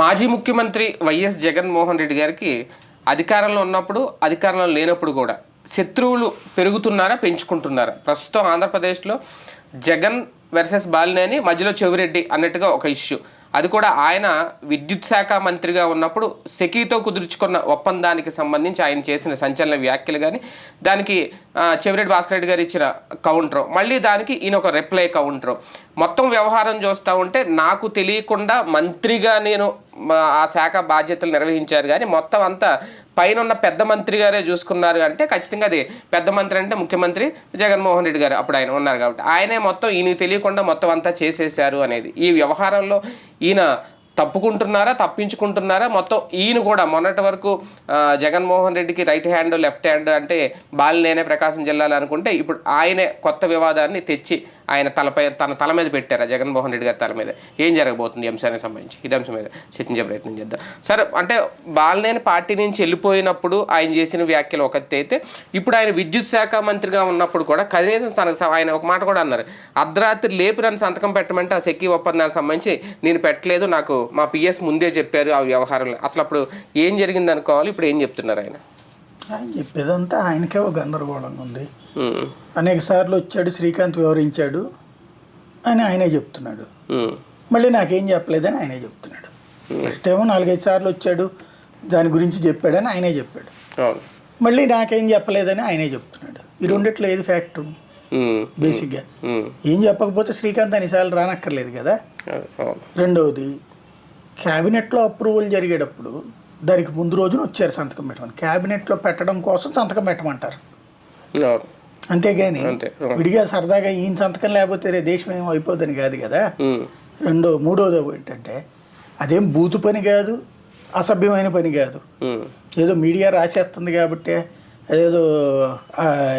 మాజీ ముఖ్యమంత్రి వైఎస్ జగన్మోహన్ రెడ్డి గారికి అధికారంలో ఉన్నప్పుడు అధికారంలో లేనప్పుడు కూడా శత్రువులు పెరుగుతున్నారా పెంచుకుంటున్నారా? ప్రస్తుతం ఆంధ్రప్రదేశ్లో జగన్ వర్సెస్ బాలినేని మధ్యలో చెవిరెడ్డి అన్నట్టుగా ఒక ఇష్యూ. అది కూడా ఆయన విద్యుత్ శాఖ మంత్రిగా ఉన్నప్పుడు సెకీతో కుదుర్చుకున్న ఒప్పందానికి సంబంధించి ఆయన చేసిన సంచలన వ్యాఖ్యలు కానీ దానికి చెవిరెడ్డి భాస్కర్ రెడ్డి గారు ఇచ్చిన కౌంటర్. మళ్ళీ దానికి ఈయన ఒక రిప్లై కౌంటర్. మొత్తం వ్యవహారం చూస్తూ ఉంటే నాకు తెలియకుండా మంత్రిగా నేను ఆ శాఖ బాధ్యతలు నిర్వహించారు కానీ మొత్తం అంతా పైన ఉన్న పెద్ద మంత్రి గారే చూసుకున్నారు అంటే ఖచ్చితంగా అది పెద్ద మంత్రి అంటే ముఖ్యమంత్రి జగన్మోహన్ రెడ్డి గారు అప్పుడు ఆయన ఉన్నారు కాబట్టి ఆయనే మొత్తం ఈయనకి తెలియకుండా మొత్తం అంతా చేసేసారు అనేది. ఈ వ్యవహారంలో ఈయన తప్పుకుంటున్నారా తప్పించుకుంటున్నారా? మొత్తం ఈయన కూడా మొన్నటి వరకు జగన్మోహన్ రెడ్డికి రైట్ హ్యాండ్ లెఫ్ట్ హ్యాండ్ అంటే బాలినేనే ప్రకాశం జిల్లాలో అనుకుంటే ఇప్పుడు ఆయనే కొత్త వివాదాన్ని తెచ్చి ఆయన తలపై తన తల మీద పెట్టారు జగన్మోహన్ రెడ్డి గారి తల మీద. ఏం జరగబోతుంది ఈ అంశానికి సంబంధించి? ఇది అంశం మీద చర్చించే ప్రయత్నం చేద్దాం. సరే అంటే బాలనేని పార్టీ నుంచి వెళ్ళిపోయినప్పుడు ఆయన చేసిన వ్యాఖ్యలు ఒకటి అయితే ఇప్పుడు ఆయన విద్యుత్ శాఖ మంత్రిగా ఉన్నప్పుడు కూడా కనీసం తనకు ఆయన ఒక మాట కూడా అన్నారు. అర్ధరాత్రి లేపి నన్ను సంతకం పెట్టమంటే ఆ సెక్కి ఒప్పందానికి సంబంధించి నేను పెట్టలేదు నాకు మా పిఎస్ ముందే చెప్పారు ఆ వ్యవహారంలో. అసలు అప్పుడు ఏం జరిగింది అనుకోవాలి ఇప్పుడు ఏం చెప్తున్నారు ఆయన? ఆయన చెప్పేదంతా ఆయనకే ఒక గందరగోళంగా ఉంది. అనేక సార్లు వచ్చాడు శ్రీకాంత్ వివరించాడు అని ఆయనే చెప్తున్నాడు. ఉమ్, మళ్ళీ నాకేం చెప్పలేదని ఆయనే చెప్తున్నాడు. ఫస్ట్ ఏమో నాలుగైదు సార్లు వచ్చాడు దాని గురించి చెప్పాడని ఆయనే చెప్పాడు. మళ్ళీ నాకేం చెప్పలేదని ఆయనే చెప్తున్నాడు. ఈ రెండిట్లో ఏది ఫ్యాక్ట్ బేసిక్గా ఏం చెప్పకపోతే శ్రీకాంత్ అన్నిసార్లు రానక్కర్లేదు కదా? రెండవది క్యాబినెట్లో అప్రూవల్ జరిగేటప్పుడు దానికి ముందు రోజున వచ్చారు సంతకం పెట్టమని. క్యాబినెట్లో పెట్టడం కోసం సంతకం పెట్టమంటారు. అంతేగాని అంతే. విడిగా సరదాగా ఈయన సంతకం లేకపోతే రే దేశం ఏం అయిపోదని కాదు కదా. రెండో మూడోది ఏంటంటే అదేం బూతు పని కాదు అసభ్యమైన పని కాదు. ఏదో మీడియా రాసేస్తుంది కాబట్టి అదేదో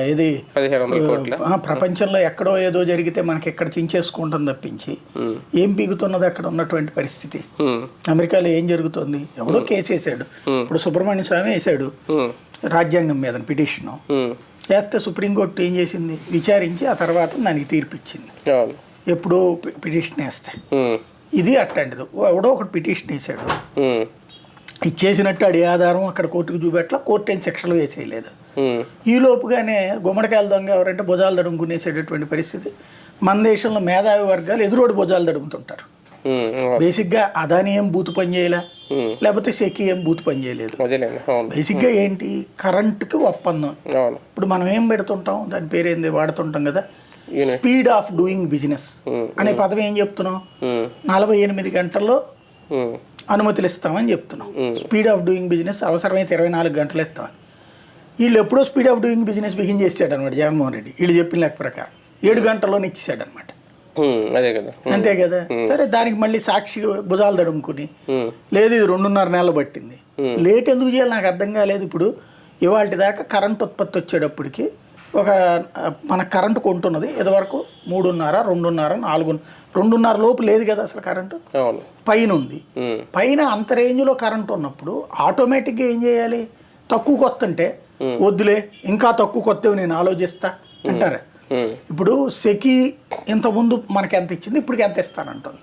ఇది ప్రపంచంలో ఎక్కడో ఏదో జరిగితే మనకి ఎక్కడ చించేసుకుంటుంది తప్పించి ఏం పీగుతున్నది అక్కడ ఉన్నటువంటి పరిస్థితి. అమెరికాలో ఏం జరుగుతుంది? ఎవడో కేసు వేసాడు ఇప్పుడు సుబ్రహ్మణ్య స్వామి వేసాడు. రాజ్యాంగం మీద పిటిషను. చేస్తే సుప్రీంకోర్టు ఏం చేసింది? విచారించి ఆ తర్వాత దానికి తీర్పు ఇచ్చింది అవును ఎప్పుడో పిటిషన్ వేస్తే. ఇది అట్లాంటిది. ఎవడో ఒకటి పిటిషన్ వేసాడు ఇచ్చేసినట్టు అడి ఆధారం అక్కడ కోర్టుకు చూపెట్ల కోర్టు ఏం శిక్షలు వేసేయలేదు. ఈ లోపుగానే గుమ్మడికాయల దొంగ ఎవరంటే భుజాలు దడుముకునేసేటటువంటి పరిస్థితి. మన దేశంలో మేధావి వర్గాలు ఎదురోడు భుజాలు దడుముతుంటారు. బేసిక్గా అదాని ఏం బూతు పని చేయలే. లేకపోతే సెకి ఏం బూతు పని చేయలేదు. బేసిక్గా ఏంటి? కరెంటుకి ఒప్పందం. ఇప్పుడు మనం ఏం పెడుతుంటాం? దాని పేరు ఏంది వాడుతుంటాం కదా. స్పీడ్ ఆఫ్ డూయింగ్ బిజినెస్ అనే పదం ఏం చెప్తున్నాం? నలభై ఎనిమిది గంటల్లో అనుమతులు ఇస్తామని చెప్తున్నాం. స్పీడ్ ఆఫ్ డూయింగ్ బిజినెస్ అవసరమైతే ఇరవై నాలుగు గంటలు ఇస్తామని. వీళ్ళు ఎప్పుడో speed of doing business begin చేశాడు అనమాట జగన్మోహన్ రెడ్డి. వీళ్ళు చెప్పిన లెక్క ప్రకారం. ఏడు గంటల్లోనే ఇచ్చేసాడు అనమాట అదే కదా. అంతే కదా? సరే దానికి మళ్ళీ సాక్షి భుజాలు తడుముకుని లేదు ఇది రెండున్నర నెలలు పట్టింది. లేట్ ఎందుకు చేయాలి? నాకు అర్థం కాలేదు ఇప్పుడు. ఇవాళ దాకా కరెంట్ ఉత్పత్తి వచ్చేటప్పటికి ఒక మన కరెంటు కొంటున్నది. ఇదివరకు మూడున్నర రెండున్నర నాలుగు రెండున్నర లోపు లేదు కదా అసలు కరెంటు? పైన ఉంది పైన అంత రేంజ్లో కరెంట్ ఉన్నప్పుడు ఆటోమేటిక్గా ఏం చేయాలి? తక్కువ కొత్త అంటే వద్దులే ఇంకా తక్కువ కొత్తవి నేను ఆలోచిస్తా అంటారు. ఇప్పుడు సెకీ ఇంతకుముందు మనకి ఎంత ఇచ్చింది? ఇప్పటికి ఎంత ఇస్తానంటుంది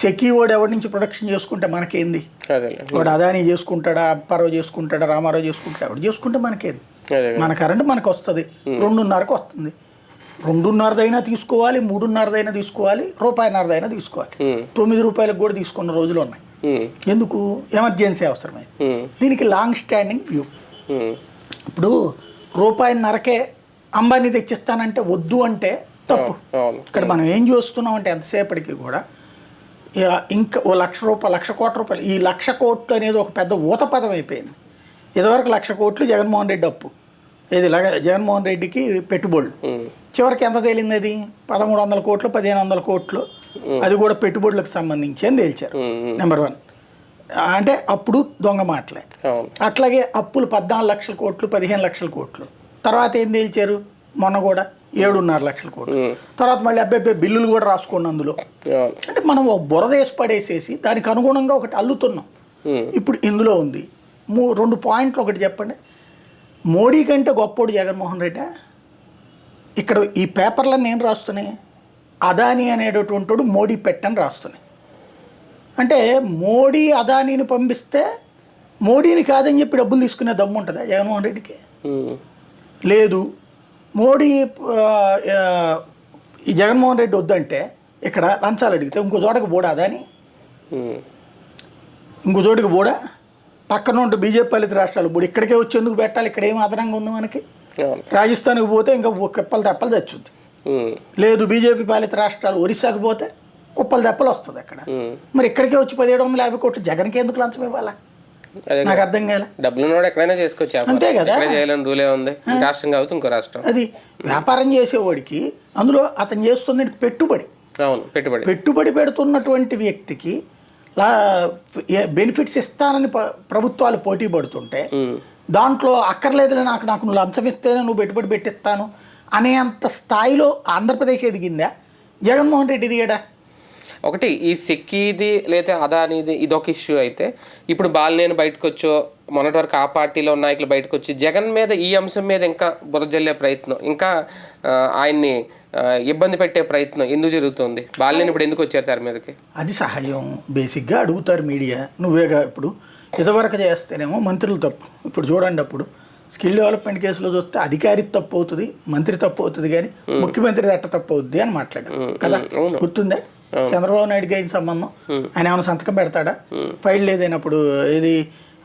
సెకీ వాడు ఎవరి నుంచి ప్రొడక్షన్ చేసుకుంటే మనకేంది? వాడు అదాని చేసుకుంటాడా అప్పారావు చేసుకుంటాడా రామారావు చేసుకుంటాడా? ఎవడు చేసుకుంటే మనకేంది? మన కరెంట్ మనకు వస్తుంది రెండున్నరకు వస్తుంది. రెండున్నరదైనా తీసుకోవాలి మూడున్నరదైనా తీసుకోవాలి రూపాయిన్నరదైనా తీసుకోవాలి. తొమ్మిది రూపాయలకు కూడా తీసుకున్న రోజులు ఉన్నాయి. ఎందుకు? ఎమర్జెన్సీ అవసరమైంది ఉమ్, దీనికి లాంగ్ స్టాండింగ్ వ్యూ. ఇప్పుడు రూపాయిన్నరకే అంబానీ తెచ్చిస్తానంటే వద్దు అంటే తప్పు. ఇక్కడ మనం ఏం చూస్తున్నాం అంటే ఎంతసేపటికి కూడా ఇక ఓ లక్ష రూపాయలు లక్ష కోట్ల రూపాయలు. ఈ లక్ష కోట్లు అనేది ఒక పెద్ద ఊత పదం అయిపోయింది. ఇదివరకు లక్ష కోట్లు జగన్మోహన్ రెడ్డి అప్పు. ఇది జగన్మోహన్ రెడ్డికి పెట్టుబడులు. చివరికి ఎంత తేలింది అది? పదమూడు వందల కోట్లు పదిహేను వందల కోట్లు. అది కూడా పెట్టుబడులకు సంబంధించి అని తేల్చారు. నెంబర్ వన్ అంటే అప్పుడు దొంగ మాటలే. అట్లాగే అప్పులు పద్నాలుగు లక్షల కోట్లు పదిహేను లక్షల కోట్లు. తర్వాత ఏం తేల్చారు? మొన్న కూడా ఏడున్నర లక్షల కోట్లు. తర్వాత మళ్ళీ అబ్బాయి బిల్లులు కూడా రాసుకోండి అందులో. అంటే మనం ఒక బురదేసి పడేసేసి దానికి అనుగుణంగా ఒకటి అల్లుతున్నాం. ఇప్పుడు ఇందులో ఉంది. మూ రెండు పాయింట్లు ఒకటి చెప్పండి. మోడీ కంటే గొప్పోడు జగన్మోహన్ రెడ్డి? ఇక్కడ ఈ పేపర్లను నేను రాస్తున్నాయి? అదాని అనేటటువంటి మోడీ పెట్టని రాస్తున్నాయి. అంటే మోడీ అదానీని పంపిస్తే మోడీని కాదని చెప్పి డబ్బులు తీసుకునే దమ్ము ఉంటుందా జగన్మోహన్ రెడ్డికి? లేదు. మోడీ ఈ జగన్మోహన్ రెడ్డి వద్దంటే ఇక్కడ లంచాలు అడిగితే ఇంకో చోటకి అదాని ఉమ్, ఇంకో చోటుకి పోడా? పక్కన ఉంటే బీజేపీ పాలిత రాష్ట్రాలు ఇప్పుడు ఇక్కడికే వచ్చేందుకు పెట్టాలి? ఇక్కడ ఏం అదనంగా ఉంది మనకి? రాజస్థాన్కి పోతే ఇంకా కుప్పలు తెప్పలు తెచ్చుద్ది. లేదు బీజేపీ పాలిత రాష్ట్రాలు ఒరిస్సాకి పోతే కుప్పలు తెప్పలు వస్తుంది అక్కడ. మరి ఇక్కడికే వచ్చి పదిహేడు వందల యాభై కోట్లు జగన్కి ఎందుకు లంచం ఇవ్వాలా? నాకు అర్థం కాలే. డబ్బులు ఉన్నవాడు ఎక్కడైనా చేసుకోవచ్చు. అంతే కదా. చేయాలని రూలే ఉంది. రాష్ట్రం కాబట్టి ఇంకో రాష్ట్రం. అది వ్యాపారం చేసేవాడికి అందులో అతను చేస్తుంది పెట్టుబడి. అవును పెట్టుబడి. పెట్టుబడి పెడుతున్నటువంటి వ్యక్తికి లా బెనిఫిట్స్ ఇస్తానని ప్రభుత్వాలు పోటీ పడుతుంటే దాంట్లో అక్కర్లేదులే నాకు నాకు నువ్వు లంచం ఇస్తేనే నువ్వు పెట్టుబడి పెట్టిస్తాను అనేంత స్థాయిలో ఆంధ్రప్రదేశ్ ఎదిగిందా? జగన్మోహన్ రెడ్డి దిగాడా ఒకటి ఈ సెక్కీది లేదా అదానిది ఇదొక ఇష్యూ అయితే ఇప్పుడు బాలినేని బయటకు వచ్చో మొన్నటి వరకు ఆ పార్టీలో నాయకులు బయటకు వచ్చి జగన్ మీద ఈ అంశం మీద ఇంకా బురజల్లే ప్రయత్నం ఇంకా ఆయన్ని ఇబ్బంది పెట్టే ప్రయత్నం ఎందుకు జరుగుతుంది? బాలినేని ఇప్పుడు ఎందుకు వచ్చారు తెర మీదకి? అది సహజం. బేసిక్గా అడుగుతారు మీడియా. నువ్వేగా ఇప్పుడు ఇదివరకు చేస్తేనేమో మంత్రులు తప్పు. ఇప్పుడు చూడండి అప్పుడు స్కిల్ డెవలప్మెంట్ కేసులో చూస్తే అధికారి తప్పు అవుతుంది మంత్రి తప్పు అవుతుంది కానీ ముఖ్యమంత్రి ఎట్ట తప్పు అవుద్ది అని మాట్లాడారు. కదా. గుర్తుందా? చంద్రబాబు నాయుడుకి అయిన సంబంధం. ఆయన ఏమైనా సంతకం పెడతాడా? ఫైల్ లేదైనప్పుడు ఇది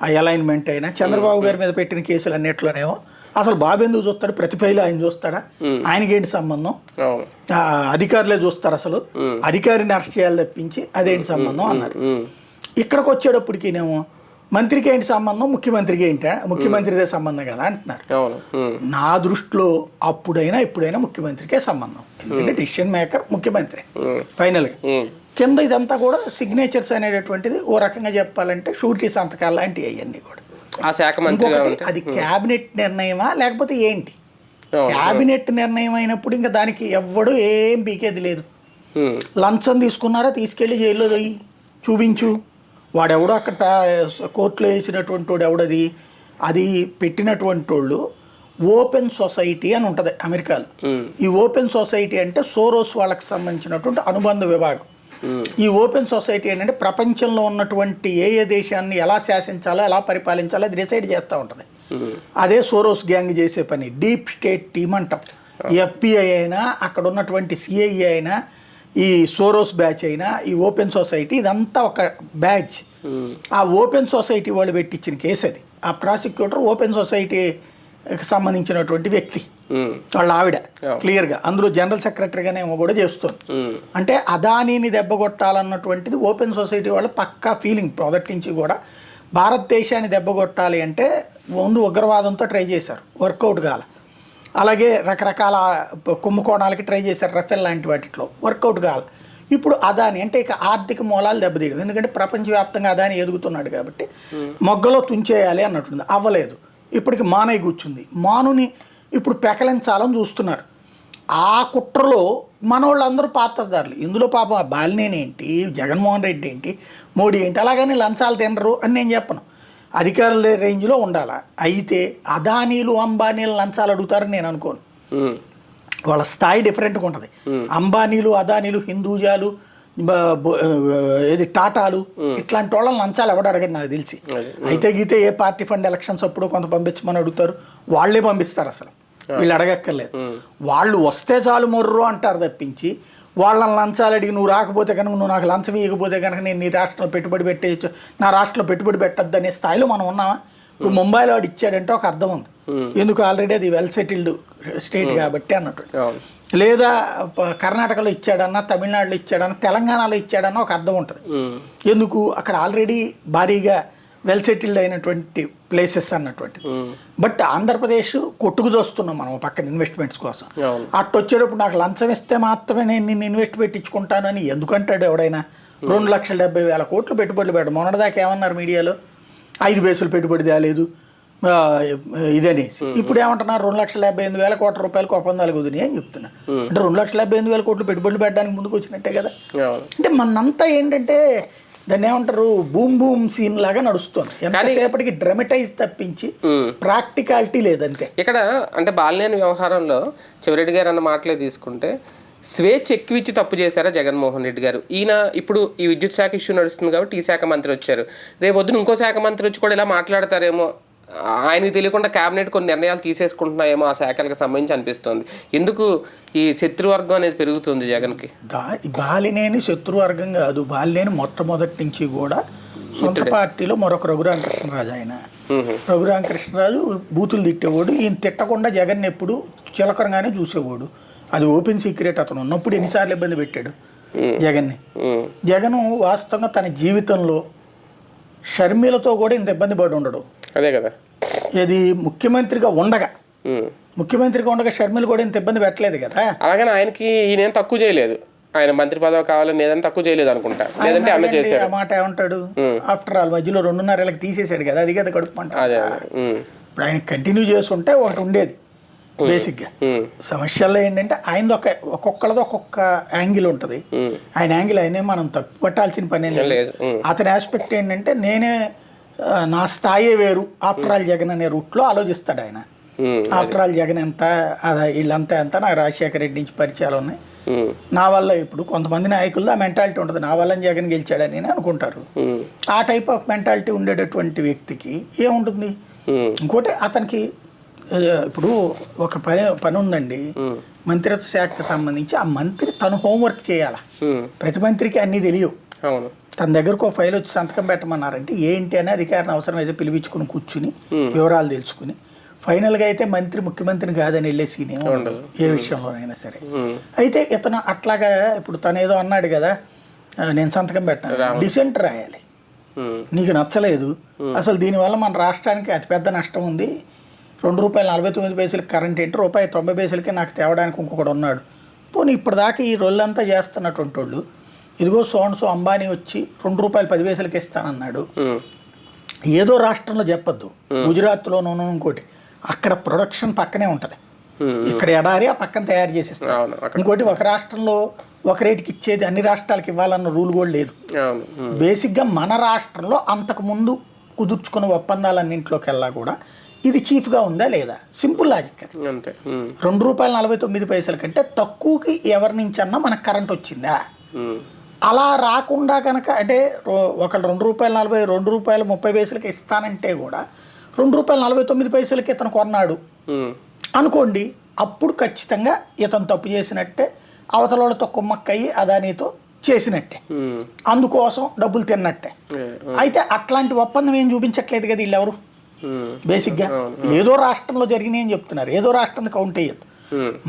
ఆ అలైన్మెంట్ అయినా? చంద్రబాబు గారి మీద పెట్టిన కేసులు అన్నిట్లోనేమో. అసలు బాబు ఎందుకు చూస్తాడు? ప్రతి ఫైల్ ఆయన చూస్తాడా? ఆయనకేంటి సంబంధం? అధికారులే చూస్తారు అసలు. అధికారిని అరెస్ట్ చేయాలి తప్పించి అదేంటి సంబంధం అన్నారు. ఇక్కడికి వచ్చేటప్పటికినేమో మంత్రికి ఏంటి సంబంధం? ముఖ్యమంత్రికి ఏంటా? ముఖ్యమంత్రిదే సంబంధం కదా అంటున్నారు. నా దృష్టిలో అప్పుడైనా ఇప్పుడైనా ముఖ్యమంత్రికే సంబంధం. ఎందుకంటే డిసిషన్ మేకర్ ముఖ్యమంత్రి. ఫైనల్గా కింద ఇదంతా కూడా సిగ్నేచర్స్ అనేటటువంటిది ఓ రకంగా చెప్పాలంటే షూరిటీ సంతకాలు లాంటివి అవన్నీ కూడా. ఆ శాఖ అది క్యాబినెట్ నిర్ణయమా లేకపోతే ఏంటి. క్యాబినెట్ నిర్ణయం అయినప్పుడు ఇంకా దానికి ఎవ్వడు ఏం పీకేది లేదు. లంచం తీసుకున్నారా తీసుకెళ్ళి జైల్లో పోయి చూపించు. వాడెవడో అక్కడ కోర్టులో వేసినటువంటి వాడు ఎవడది అది పెట్టినటువంటి వాళ్ళు ఓపెన్ సొసైటీ అని ఉంటుంది అమెరికాలో. ఈ ఓపెన్ సొసైటీ అంటే సోరోస్ వాళ్ళకి సంబంధించినటువంటి అనుబంధ విభాగం. ఈ ఓపెన్ సొసైటీ ఏంటంటే ప్రపంచంలో ఉన్నటువంటి ఏ ఏ దేశాన్ని ఎలా శాసించాలో ఎలా పరిపాలించాలో అది డిసైడ్ చేస్తూ ఉంటుంది. అదే సోరోస్ గ్యాంగ్ చేసే పని. డీప్ స్టేట్ టీమ్ అంటాం. ఎఫ్బిఐ అయినా అక్కడ ఉన్నటువంటి సిఐఏ అయినా ఈ సోరోస్ బ్యాచ్ అయినా ఈ ఓపెన్ సొసైటీ ఇదంతా ఒక బ్యాచ్. ఆ ఓపెన్ సొసైటీ వాళ్ళు పెట్టించిన కేసు అది ఆ ప్రాసిక్యూటర్ ఓపెన్ సొసైటీకి సంబంధించినటువంటి వ్యక్తి. వాళ్ళ ఆవిడ. క్లియర్గా అందులో జనరల్ సెక్రటరీగానే ఏమో కూడా చేస్తుంది. అంటే అదానీని దెబ్బగొట్టాలన్నటువంటిది ఓపెన్ సొసైటీ వాళ్ళ పక్కా ఫీలింగ్ మొదటి నుంచి కూడా భారతదేశాన్ని దెబ్బగొట్టాలి అంటే ముందు ఉగ్రవాదంతో ట్రై చేశారు. వర్కౌట్ కాల. అలాగే రకరకాల కుంభకోణాలకి ట్రై చేశారు రఫెల్ లాంటి వాటిలో వర్కౌట్ కాల. ఇప్పుడు అదాని అంటే ఇక ఆర్థిక మూలాలు దెబ్బతీయడం. ఎందుకంటే ప్రపంచవ్యాప్తంగా అదాని ఎదుగుతున్నాడు కాబట్టి మొగ్గలో తుంచేయాలి అన్నట్టుంది. అవ్వలేదు. ఇప్పటికి మానయ్య కూర్చుంది. మానుని ఇప్పుడు పెకలించాలని చూస్తున్నారు ఆ కుట్రలో మనోళ్ళందరూ పాత్రదారులు ఇందులో పాపం ఆ బాలినేని ఏంటి జగన్మోహన్ రెడ్డి ఏంటి? మోడీ ఏంటి? అలాగని లంచాలు తినరు అని నేను చెప్పను. అధికారుల రేంజ్లో ఉండాలా? అయితే అదానీలు అంబానీలు లంచాలు అడుగుతారని నేను అనుకోను. వాళ్ళ స్థాయి డిఫరెంట్గా ఉంటుంది. అంబానీలు అదానీలు హిందూజాలు ఏది టాటాలు ఇట్లాంటి వాళ్ళని లంచాలు ఎవడు అడగడు నాకు తెలిసి. అయితే గీతే ఏ పార్టీ ఫండ్ ఎలక్షన్స్ అప్పుడు కొంత పంపించమని అడుగుతారు వాళ్ళే పంపిస్తారు అసలు. వీళ్ళు అడగక్కర్లేదు. వాళ్ళు వస్తే చాలు మొర్రు అంటారు తప్పించి వాళ్ళని లంచాలు అడిగి నువ్వు రాకపోతే కనుక నువ్వు నాకు లంచం ఇవ్వకపోతే కనుక నేను నీ రాష్ట్రంలో పెట్టుబడి పెట్టేయచ్చు నా రాష్ట్రంలో పెట్టుబడి పెట్టద్దు అనే స్థాయిలో మనం ఉన్నామా? ఇప్పుడు ముంబైలో వాడు ఇచ్చాడంటే ఒక అర్థం ఉంది. ఎందుకు ఆల్రెడీ అది వెల్ సెటిల్డ్ స్టేట్ కాబట్టి అన్నట్టు. లేదా కర్ణాటకలో ఇచ్చాడన్నా తమిళనాడులో ఇచ్చాడన్నా తెలంగాణలో ఇచ్చాడన్నా ఒక అర్థం ఉంటుంది. ఎందుకు? అక్కడ ఆల్రెడీ భారీగా వెల్ సెటిల్డ్ అయినటువంటి ప్లేసెస్ అన్నటువంటి బట్ ఆంధ్రప్రదేశ్ కొట్టుకు చూస్తున్నాం మనం పక్కన ఇన్వెస్ట్మెంట్స్ కోసం. అట్టు వచ్చేటప్పుడు నాకు లంచం ఇస్తే మాత్రమే నేను నిన్ను ఇన్వెస్ట్ పెట్టించుకుంటానని ఎందుకంటాడు ఎవడైనా? రెండు లక్షల డెబ్బై వేల కోట్లు పెట్టుబడులు పెట్టడం. మొన్నటిదాకా ఏమన్నారు మీడియాలో? ఐదు బేసులు పెట్టుబడి తేలేదు. ఇదనేసి ఇప్పుడు ఏమంటున్నారు రెండు లక్షల డెబ్బై ఎనిమిది వేల కోట్ల రూపాయలకు ఒప్పందాలు కుదిరి అని చెప్తున్నారు అంటే రెండు లక్షల డెబ్బై ఎనిమిది వేల కోట్లు పెట్టుబడులు పెట్టడానికి ముందుకు వచ్చినట్టే కదా. అంటే మనంతా ఏంటంటే దాన్ని ఏమంటారు బూమ్ బూమ్ సీన్ లాగా నడుస్తుంది. ఎంతసేపటికి డ్రమటైజ్ తప్పించి. ప్రాక్టికాలిటీ లేదంతే. ఇక్కడ అంటే బాలినేని వ్యవహారంలో చివరెడ్డి గారు అన్న మాటలే తీసుకుంటే స్వేచ్ఛ ఎక్కువ ఇచ్చి తప్పు చేశారా జగన్మోహన్ రెడ్డి గారు? ఈయన ఇప్పుడు ఈ విద్యుత్ శాఖ ఇష్యూ నడుస్తుంది కాబట్టి ఈ శాఖ మంత్రి వచ్చారు. రేపు పొద్దున ఇంకో శాఖ మంత్రి వచ్చి కూడా ఇలా మాట్లాడతారేమో ఆయనకి తెలియకుండా కేబినెట్ కొన్ని నిర్ణయాలు తీసేసుకుంటున్నాయేమో ఆ శాఖలకు సంబంధించి అనిపిస్తుంది. ఎందుకు ఈ శత్రువర్గం అనేది పెరుగుతుంది జగన్కి? బాలినేని శత్రువర్గం కాదు. బాలినేని మొట్టమొదటి నుంచి కూడా సొంత పార్టీలో మరొక రఘురామకృష్ణరాజు ఆయన. రఘురామకృష్ణరాజు బూతులు తిట్టేవాడు. ఈయన తిట్టకుండా జగన్ ఎప్పుడు చిలకరంగానే చూసేవాడు. అది ఓపెన్ సీక్రెట్ అతను ఉన్నప్పుడు ఎన్నిసార్లు ఇబ్బంది పెట్టాడు జగన్ని. జగన్ వాస్తవంగా తన జీవితంలో షర్మిలతో కూడా ఇంత ఇబ్బంది పడి ఉండడు. అదే కదా. ఇది ముఖ్యమంత్రిగా ఉండగా. ముఖ్యమంత్రిగా ఉండగా షర్మిల కూడా ఇంత ఇబ్బంది పెట్టలేదు కదా. అలాగని ఆయనకి ఈయన తక్కువ చేయలేదు. ఆయన మంత్రి పదవి కావాలని ఏదైనా తక్కువ చేయలేదు అనుకుంటా. లేదంటే అన్న చేశాడు. మాట ఏమంటాడు? ఆఫ్టర్ ఆల్ మధ్యలో రెండున్నర ఏళ్ళకి తీసేశాడు కదా అది కదా కడుపుమంట అదే ఇప్పుడు ఆయన కంటిన్యూ చేస్తుంటే ఒకటి ఉండేది బేసిక్గా సమస్యల్లో ఏంటంటే ఆయనది ఒక ఒక్కొక్కళ్ళది ఒక్కొక్క యాంగిల్ ఉంటుంది. ఆయన యాంగిల్ ఆయనే మనం తప్పు పట్టాల్సిన పని లేదు. అతని ఆస్పెక్ట్ ఏంటంటే నేనే నా స్థాయే వేరు. ఆఫ్టర్ ఆల్ జగన్ అనే రూట్లో ఆలోచిస్తాడు ఆయన. ఆఫ్టర్ ఆల్ జగన్ ఎంత అదా వీళ్ళంతా ఎంత నాకు రాజశేఖర రెడ్డి నుంచి పరిచయాలు ఉన్నాయి. నా వల్ల ఇప్పుడు కొంతమంది నాయకులది ఆ మెంటాలిటీ ఉంటుంది. నా వల్ల జగన్ గెలిచాడని అనుకుంటారు. ఆ టైప్ ఆఫ్ మెంటాలిటీ ఉండేటటువంటి వ్యక్తికి ఏముంటుంది? ఇంకోటి అతనికి ఇప్పుడు ఒక పని పని ఉందండి. మంత్రిత్వ శాఖకు సంబంధించి ఆ మంత్రి తను హోంవర్క్ చేయాలి? ప్రతి మంత్రికి అన్నీ తెలియవు. అవును. తన దగ్గరకు ఒక ఫైల్ వచ్చి సంతకం పెట్టమన్నారంటే ఏంటి అని అధికారిని అవసరం అయితే పిలిపించుకుని కూర్చుని వివరాలు తెలుసుకుని ఫైనల్గా అయితే మంత్రి ముఖ్యమంత్రిని కాదని వెళ్ళే సీన్ ఏ విషయంలోనైనా సరే. ఉమ్, అయితే ఇతను అట్లాగా ఇప్పుడు తను ఏదో అన్నాడు కదా నేను సంతకం పెట్టాను. డిసెంట్ రాయాలి. నీకు నచ్చలేదు. అసలు దీనివల్ల మన రాష్ట్రానికి అతిపెద్ద నష్టం ఉంది. రెండు రూపాయలు నలభై తొమ్మిది పైసలకి కరెంట్ ఏంటి? రూపాయి తొంభై పైసలకి నాకు తేవడానికి ఇంకొకడు ఉన్నాడు. పోనీ ఇప్పటిదాకా ఈ రొల్లంతా చేస్తున్నటువంటి వాళ్ళు ఇదిగో సోన్ సో అంబానీ వచ్చి రెండు రూపాయలు పది పైసలకి ఇస్తానన్నాడు. ఏదో రాష్ట్రంలో చెప్పొద్దు. గుజరాత్లోనూ ఇంకోటి. అక్కడ ప్రొడక్షన్ పక్కనే ఉంటుంది. ఇక్కడ ఎడారి ఆ పక్కన తయారు చేసిస్తారు. ఇంకోటి ఒక రాష్ట్రంలో ఒక రేటుకి ఇచ్చేది అన్ని రాష్ట్రాలకు ఇవ్వాలన్న రూల్ కూడా లేదు. బేసిక్గా మన రాష్ట్రంలో అంతకు ముందు కుదుర్చుకున్న ఒప్పందాలన్నింటిలోకి వెళ్ళా కూడా ఇది చీఫ్గా ఉందా లేదా? సింపుల్ లాజిక్ అది. అంతే రెండు రూపాయల నలభై తొమ్మిది పైసల కంటే తక్కువకి ఎవరి నుంచి అన్నా మనకు కరెంట్ వచ్చిందా? అలా రాకుండా కనుక అంటే ఒకళ్ళు రెండు రూపాయల నలభై రెండు రూపాయల ముప్పై పైసలకి ఇస్తానంటే కూడా రెండు రూపాయల నలభై తొమ్మిది పైసలకి ఇతను కొన్నాడు. అనుకోండి అప్పుడు ఖచ్చితంగా ఇతను తప్పు చేసినట్టే అవతల వాళ్ళతో కుమ్మక్కయ్యి అదానితో చేసినట్టే. అందుకోసం డబ్బులు తిన్నట్టే. అయితే అట్లాంటి ఒప్పందం ఏం చూపించట్లేదు కదా వీళ్ళెవరు? బేసిక్గా ఏదో రాష్ట్రంలో జరిగినాయి అని చెప్తున్నారు. ఏదో రాష్ట్రాన్ని కౌంట్ అయ్యద్దు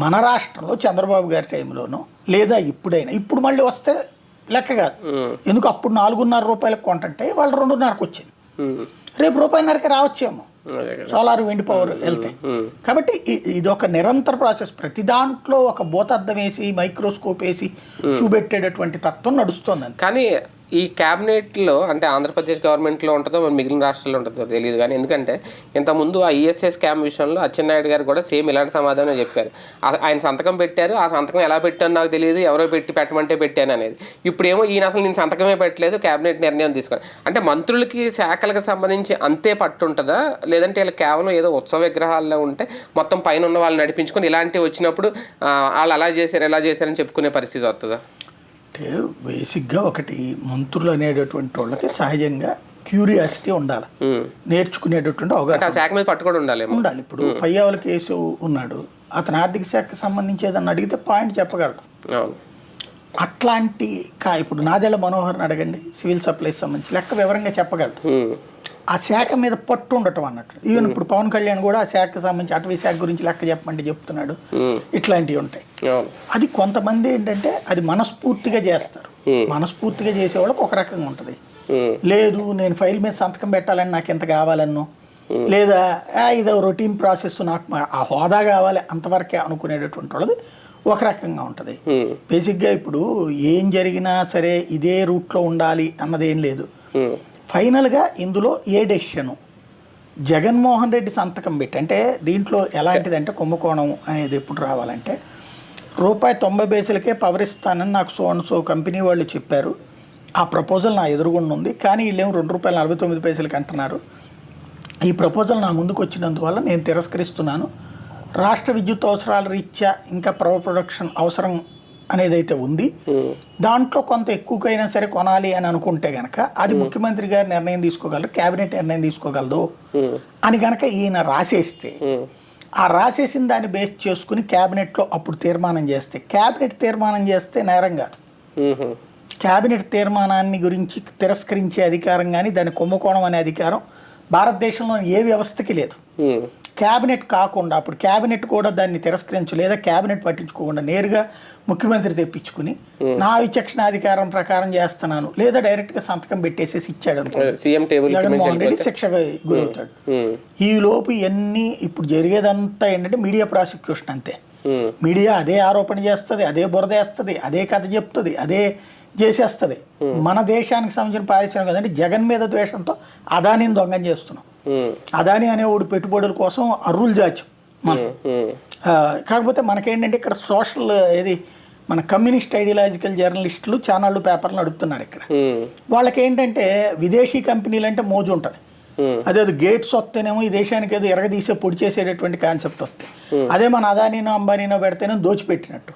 మన రాష్ట్రంలో చంద్రబాబు గారి టైంలోనో లేదా ఇప్పుడైనా ఇప్పుడు మళ్ళీ వస్తే లెక్క కాదు. ఎందుకు అప్పుడు నాలుగున్నర రూపాయలకు కొంటుంటే వాళ్ళు రెండున్నరకు వచ్చింది. రేపు రూపాయిన్నరకి రావచ్చేమో. సోలార్ విండ్ పవర్ వెళ్తే. కాబట్టి ఇది ఒక నిరంతర ప్రాసెస్. ప్రతి దాంట్లో ఒక భూతద్దం వేసి మైక్రోస్కోప్ వేసి చూపెట్టేటటువంటి తత్వం నడుస్తుంది కానీ ఈ క్యాబినెట్లో అంటే ఆంధ్రప్రదేశ్ గవర్నమెంట్లో ఉంటుందో మరి మిగిలిన రాష్ట్రాల్లో ఉంటుందో తెలియదు కానీ ఎందుకంటే ఇంతకుముందు ఆ ఈఎస్ఐ స్కామ్ విషయంలో అచ్చెన్నాయుడు గారు కూడా సేమ్ ఇలాంటి సమాధానం చెప్పారు. ఆయన సంతకం పెట్టారు. ఆ సంతకం ఎలా పెట్టాను నాకు తెలియదు. ఎవరో పెట్టి పెట్టమంటే పెట్టాను అనేది. ఇప్పుడేమో ఈయన అసలు నేను సంతకమే పెట్టలేదు. క్యాబినెట్ నిర్ణయం తీసుకుని అంటే మంత్రులకి శాఖలకు సంబంధించి అంతే పట్టు ఉంటుందా? లేదంటే ఇలా కేవలం ఏదో ఉత్సవ విగ్రహాల్లో ఉంటే మొత్తం పైన ఉన్న వాళ్ళు నడిపించుకొని ఇలాంటివి వచ్చినప్పుడు వాళ్ళు అలా చేశారు ఎలా చేశారని చెప్పుకునే పరిస్థితి వస్తుందా? అంటే బేసిక్గా ఒకటి మంత్రులు అనేటటువంటి వాళ్ళకి సహజంగా క్యూరియాసిటీ ఉండాలి. నేర్చుకునేటటువంటి అవగాహన శాఖ మీద పట్టు కూడా ఉండాలేమో. ఉండాలి. ఇప్పుడు పయ్యావుల కేసు ఉన్నాడు. అతను ఆర్థిక శాఖకి సంబంధించి ఏదన్నా అడిగితే పాయింట్ చెప్పగలడు. అవును. అట్లాంటి కా ఇప్పుడు నాదెళ్ళ మనోహర్ని అడగండి సివిల్ సప్లైస్ సంబంధించి లెక్క వివరంగా చెప్పగలడు. ఉమ్. ఆ శాఖ మీద పట్టు ఉండటం అన్నట్టు. ఈవెన్ ఇప్పుడు పవన్ కళ్యాణ్ కూడా ఆ శాఖకు సంబంధించి అటవీ శాఖ గురించి లెక్క చెప్పమంటే చెప్తున్నాడు. ఉమ్. ఇట్లాంటివి ఉంటాయి. అది కొంతమంది ఏంటంటే అది మనస్ఫూర్తిగా చేస్తారు. Hmm. మనస్ఫూర్తిగా చేసే వాళ్ళకి ఒక రకంగా ఉంటుంది. లేదు నేను ఫైల్ మీద సంతకం పెట్టాలని నాకు ఎంత కావాలన్నో. లేదా "ఆ, ఇది రొటీన్ ప్రాసెస్ నాకు ఆ హోదా కావాలి అంతవరకే అనుకునేటటువంటి వాళ్ళది ఒక రకంగా ఉంటుంది. బేసిక్గా ఇప్పుడు ఏం జరిగినా సరే ఇదే రూట్లో ఉండాలి అన్నది ఏం లేదు. ఫైనల్గా ఇందులో ఏ డెసిషను? జగన్మోహన్ రెడ్డి సంతకం పెట్టి అంటే దీంట్లో ఎలాంటిదంటే కుంభకోణం అనేది ఎప్పుడు రావాలంటే రూపాయి తొంభై బేసులకే పవర్ ఇస్తానని నాకు సో అండ్ సో కంపెనీ వాళ్ళు చెప్పారు. ఆ ప్రపోజల్ నా ఎదురుగుండా ఉంది. కానీ వీళ్ళేమో రెండు రూపాయల నలభై తొమ్మిది పైసలకి అంటున్నారు. ఈ ప్రపోజల్ నా ముందుకు వచ్చినందువల్ల నేను తిరస్కరిస్తున్నాను. రాష్ట్ర విద్యుత్ అవసరాల రీత్యా ఇంకా పవర్ ప్రొడక్షన్ అవసరం అనేది అయితే ఉంది దాంట్లో కొంత ఎక్కువకైనా సరే కొనాలి అని అనుకుంటే గనక అది ముఖ్యమంత్రి గారు నిర్ణయం తీసుకోగలరు కేబినెట్ నిర్ణయం తీసుకోగలదు అని గనక ఈయన రాసేస్తే ఆ రాసేసిన దాన్ని బేస్ చేసుకుని క్యాబినెట్లో అప్పుడు తీర్మానం చేస్తే క్యాబినెట్ తీర్మానం చేస్తే నేరం కాదు. క్యాబినెట్ తీర్మానాన్ని గురించి తిరస్కరించే అధికారం కానీ దాన్ని కుంభకోణం అనే అధికారం భారతదేశంలో ఏ వ్యవస్థకి లేదు. క్యాబినెట్ కాకుండా అప్పుడు క్యాబినెట్ కూడా దాన్ని తిరస్కరించు లేదా క్యాబినెట్ పట్టించుకోకుండా నేరుగా ముఖ్యమంత్రి తెప్పించుకుని నా విచక్షణ అధికారం ప్రకారం చేస్తున్నాను. లేదా డైరెక్ట్గా సంతకం పెట్టేసేసి ఇచ్చాడు టేబుల్ జగన్మోహన్ రెడ్డి శిక్షగా గురవుతాడు. ఈ లోపు ఇవన్నీ ఇప్పుడు జరిగేదంతా ఏంటంటే మీడియా ప్రాసిక్యూషన్ అంతే. మీడియా అదే ఆరోపణ చేస్తుంది అదే బురద వేస్తుంది అదే కథ చెప్తుంది అదే చేసేస్తుంది. మన దేశానికి సంబంధించిన పారిశ్రామిక అంటే జగన్ మీద ద్వేషంతో అదానిని దొంగం చేస్తున్నాం. అదాని అనేవాడు పెట్టుబడుల కోసం అర్రులు జాచం మనం. కాకపోతే మనకేంటంటే ఇక్కడ సోషల్ ఏది మన కమ్యూనిస్ట్ ఐడియాలజికల్ జర్నలిస్టులు ఛానళ్ళు పేపర్లు నడుపుతున్నారు ఇక్కడ. వాళ్ళకి ఏంటంటే విదేశీ కంపెనీలు అంటే మోజు ఉంటుంది. అదే అది గేట్స్ వస్తేనేమో ఈ దేశానికి ఏదో ఎరగదీసే పొడి చేసేటటువంటి కాన్సెప్ట్ వస్తాయి అదే మన అదానీనో అంబానీనో పెడితేనే దోచిపెట్టినట్టు.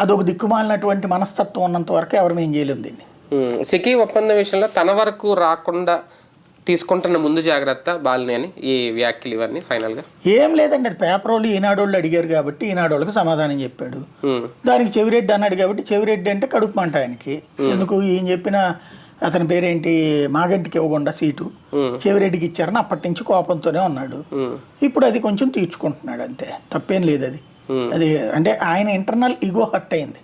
అదొక దిక్కుమాలినటువంటి మనస్తత్వం ఉన్నంత వరకు ఎవరు ఏం చేయలేము దీన్ని. సికీ ఒప్పందం విషయంలో తన వరకు రాకుండా తీసుకుంటున్న ముందు జాగ్రత్త బాలినేని ఈ వ్యాఖ్యలు ఇవన్నీ ఫైనల్గా ఏం లేదండి అది పేపర్ వాళ్ళు ఈనాడు వాళ్ళు అడిగారు కాబట్టి ఈనాడు వాళ్ళకి సమాధానం చెప్పాడు. దానికి చెవిరెడ్డి అన్నాడు కాబట్టి చెవిరెడ్డి అంటే కడుపు మంట ఆయనకి. ఎందుకు ఈయన చెప్పిన అతని పేరేంటి? మాగంటికి ఇవ్వకుండా సీటు. చెవిరెడ్డికి ఇచ్చారని అప్పటి నుంచి కోపంతోనే ఉన్నాడు. ఇప్పుడు అది కొంచెం తీర్చుకుంటున్నాడు అంతే. తప్పేం లేదు అది. అది అంటే ఆయన ఇంటర్నల్ ఈగో హర్ట్ అయింది.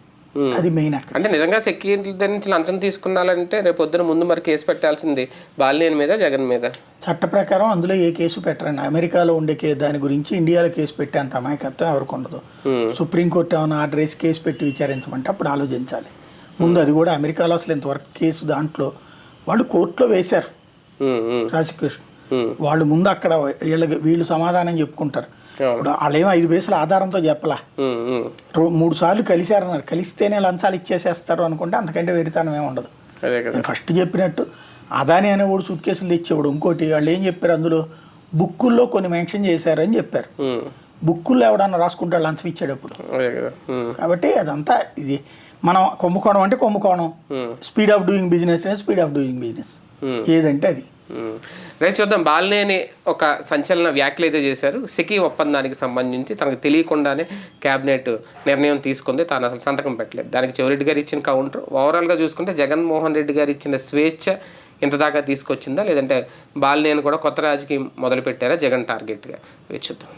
అది మెయిన్ అక్కడ. అంటే నిజంగా సెక్యూరిటీ దగ్గర నుంచి లంచం తీసుకున్నాలంటే రేపు పొద్దున ముందు మరి కేసు పెట్టాల్సింది బాలినేని మీద జగన్ మీద. చట్ట ప్రకారం అందులో ఏ కేసు పెట్టరండి? అమెరికాలో ఉండే దాని గురించి ఇండియాలో కేసు పెట్టేంత అమాయకత్వం ఎవరికి ఉండదు. సుప్రీంకోర్టు ఏమైనా ఆర్డర్ వేసి కేసు పెట్టి విచారించమంటే అప్పుడు ఆలోచించాలి. ముందు అది కూడా అమెరికాలో అసలు ఇంతవరకు కేసు దాంట్లో వాళ్ళు కోర్టులో వేశారు. ప్రాసిక్యూషన్ వాళ్ళు ముందు అక్కడ వీళ్ళకి వీళ్ళు సమాధానం చెప్పుకుంటారు. ఇప్పుడు వాళ్ళేమో ఐదు బేసుల ఆధారంతో చెప్పలా. ఉమ్. రో- మూడు సార్లు కలిశారన్నారు. కలిస్తేనే లంచాలు ఇచ్చేసేస్తారు అనుకుంటే అంతకంటే వెరితనం ఏమి ఉండదు. ఫస్ట్ చెప్పినట్టు అదాని అనేవాడు సూట్ కేసులు తెచ్చేవాడు. ఇంకోటి వాళ్ళు ఏం చెప్పారు అందులో? బుక్కుల్లో కొన్ని మెన్షన్ చేశారని చెప్పారు. ఉమ్, బుక్కుల్లో ఎవడన్నా రాసుకుంటాడు లంచం ఇచ్చేటప్పుడు. కాబట్టి అదంతా ఇది మనం కుంభకోణం అంటే కుంభకోణం. Speed of doing business speed of doing business ఏదంటే అది. రేపు చూద్దాం. బాలనేని ఒక సంచలన వ్యాఖ్యలు అయితే చేశారు. సికీ ఒప్పందానికి సంబంధించి తనకు తెలియకుండానే కేబినెట్ నిర్ణయం తీసుకుంది. తాను అసలు సంతకం పెట్టలేదు. దానికి చెవిరెడ్డి గారు ఇచ్చిన కౌంటర్. ఓవరాల్గా చూసుకుంటే జగన్మోహన్ రెడ్డి గారు ఇచ్చిన స్వేచ్ఛ ఇంత దాకా తీసుకొచ్చిందా? లేదంటే బాలనేని కూడా కొత్త రాజకీయం మొదలుపెట్టారా? జగన్ టార్గెట్గా. వేచి చూద్దాం.